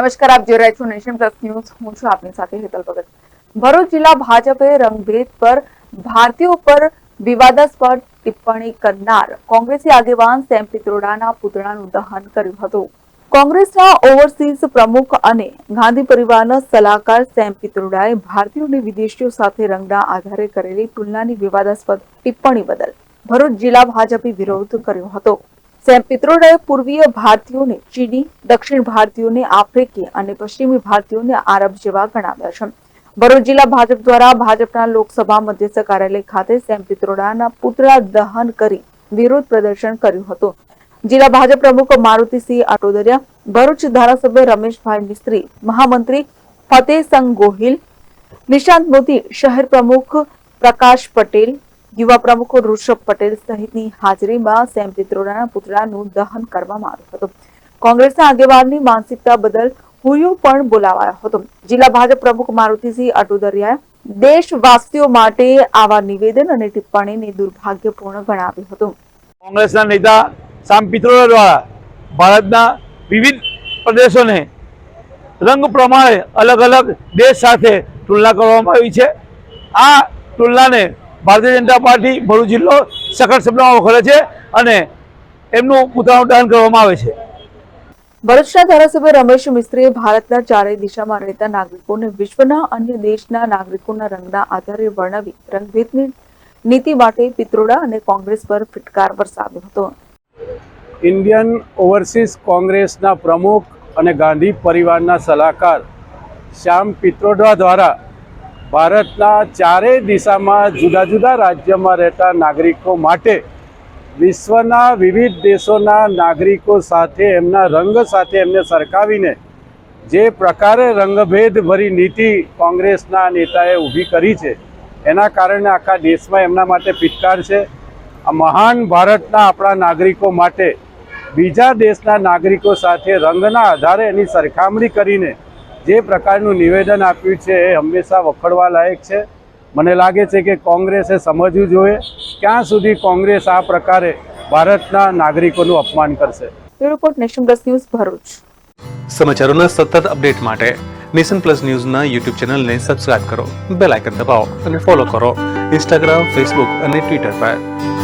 નમસ્કાર, આપ જોઈ રહ્યા છો નેશન પ્લસ ન્યૂઝ. હું છું આપની સાથે હેતલ ભગત. ભરૂચ જિલ્લા ભાજપે રંગભેદ પર ભારતીયો પર વિવાદાસ્પદ ટિપ્પણી કરનાર કોંગ્રેસી આગેવાન સેમ પિત્રોડાના પુતળાનું દહન કર્યું હતું. કોંગ્રેસના ઓવરસીઝ પ્રમુખ અને ગાંધી પરિવારના સલાહકાર સેમ પિત્રોડાએ ભારતીયો અને વિદેશીઓ સાથે રંગના આધારે કરેલી તુલનાની વિવાદાસ્પદ ટિપ્પણી બદલ ભરૂચ જિલ્લા ભાજપે વિરોધ કર્યો હતો. સેમ પિત્રોડાએ પૂર્વીય ભારતીયોને ચીની, દક્ષિણ ભારતીયોને આફ્રિકી અને પશ્ચિમી ભારતીયોને આરબ જેવા ગણાવ્યા છે. ભરૂચ જિલ્લા ભાજપ દ્વારા ભાજપના લોકસભા મધ્યસ્થ કાર્યાલય ખાતે સેમ પિત્રોડાના પુતળા દહન કરી વિરોધ પ્રદર્શન કર્યું હતું. જિલ્લા ભાજપ પ્રમુખ મારુતિસિંહ અટોદરિયા ભરૂચ ધારાસભ્ય રમેશભાઈ મિસ્ત્રી, મહામંત્રી ફતેહસંગ ગોહિલ, નિશાંત મોદી, શહેર પ્રમુખ પ્રકાશ પટેલ યુવા પ્રમુખ ઋષભ પટેલ સહિતની હાજરીમાં સેમ પિત્રોડાના પુતળાનું દહન કરવામાં આવ્યું હતું. કોંગ્રેસના આગેવાનની માનસિકતા બદલ હુયો પણ બોલાવાયો હતો. જિલ્લા ભાજપ પ્રમુખ મારુતિસિંહ અટુદરિયાએ દેશવાસીઓ માટે આવા નિવેદન અને ટિપ્પણીને દુર્ભાગ્યપૂર્ણ ગણાવ્યું હતું. કોંગ્રેસના નેતા સામ પિત્રોડા દ્વારા ભારતના વિવિધ પ્રદેશોને રંગ પ્રમાણે અલગ અલગ દેશ સાથે તુલના કરવામાં આવી છે. આ તુલનાને ભારતીય જનતા પાર્ટી ભરૂચ જિલ્લો સખત શબ્દોમાં વખોડે છે અને એમનું પુતળાનું દાન કરવામાં આવે છે. ભરૂચના ધારાસભ્ય રમેશ મિસ્ત્રીએ ભારતના ચારેય દિશામાં રહેતા નાગરિકોને વિશ્વના અન્ય દેશના નાગરિકોના રંગના આધારે વર્ણવી રંગભેદની નીતિ માટે પિત્રોડા અને કોંગ્રેસ પર ફિટકાર વરસાવ્યો હતો. ઇન્ડિયન ઓવરસીઝ કોંગ્રેસના પ્રમુખ અને ગાંધી પરિવારના સલાહકાર શ્યામ પિત્રોડા દ્વારા ભારતના ચારેય દિશામાં જુદા જુદા રાજ્યમાં રહેતા નાગરિકો માટે વિશ્વના વિવિધ દેશોના નાગરિકો સાથે, એમના રંગ સાથે એમને સરખાવીને જે પ્રકારે રંગભેદભરી નીતિ કોંગ્રેસના નેતાએ ઊભી કરી છે, એના કારણે આખા દેશમાં એમના માટે પિત્કાર છે. આ મહાન ભારતના આપણા નાગરિકો માટે બીજા દેશના નાગરિકો સાથે રંગના આધારે એની સરખામણી કરીને જે પ્રકારનું નિવેદન આપ્યું છે એ હંમેશા વખોડવા લાયક છે. મને લાગે છે કે કોંગ્રેસે સમજવું જોઈએ ક્યાં સુધી કોંગ્રેસ આ પ્રકારે ભારતના નાગરિકોનું અપમાન કરશે. Report nation plus news Bharuch. સમાચારોના સતત અપડેટ માટે નેશન પ્લસ ન્યૂઝના યુટ્યુબ ચેનલને સબસ્ક્રાઇબ કરો બેલ આઇકન દબાવો અને ફોલો કરો ઇન્સ્ટાગ્રામ ફેસબુક અને ટ્વિટર પર.